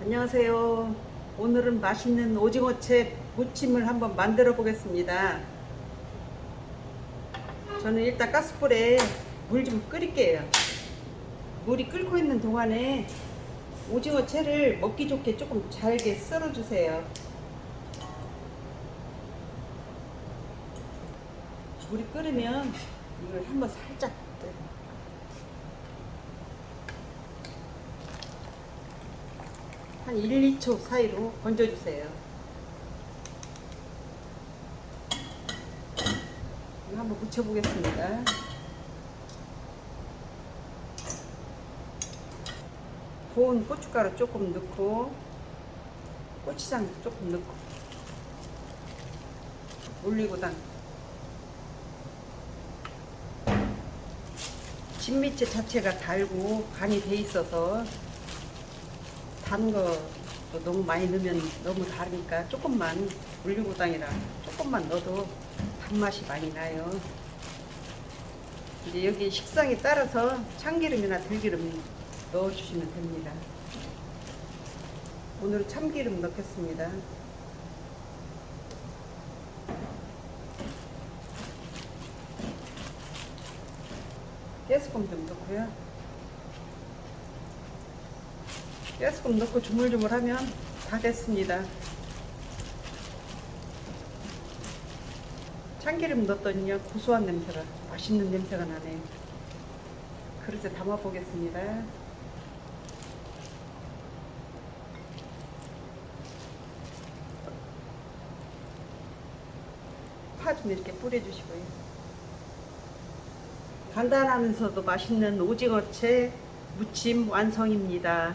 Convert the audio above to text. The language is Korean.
안녕하세요. 오늘은 맛있는 오징어채 무침을 한번 만들어 보겠습니다. 저는 일단 가스불에 물 좀 끓일게요. 물이 끓고 있는 동안에 오징어채를 먹기 좋게 조금 잘게 썰어 주세요. 물이 끓으면 이걸 한번 살짝 한 1, 2초 사이로 건져주세요. 한번 묻혀보겠습니다. 고운 고춧가루 조금 넣고 고추장 조금 넣고 올리고당 진미채 자체가 달고 간이 돼 있어서 단 거 너무 많이 넣으면 너무 다르니까 조금만 올리고당이랑 조금만 넣어도 단맛이 많이 나요. 이제 여기 식상에 따라서 참기름이나 들기름 넣어주시면 됩니다. 오늘 참기름 넣겠습니다. 가스금 좀 넣고요. 가스금 넣고 주물주물하면 다 됐습니다. 참기름 넣었더니요 고소한 냄새가 맛있는 냄새가 나네요. 그릇에 담아 보겠습니다. 파 좀 이렇게 뿌려주시고요. 간단하면서도 맛있는 오징어채 무침 완성입니다.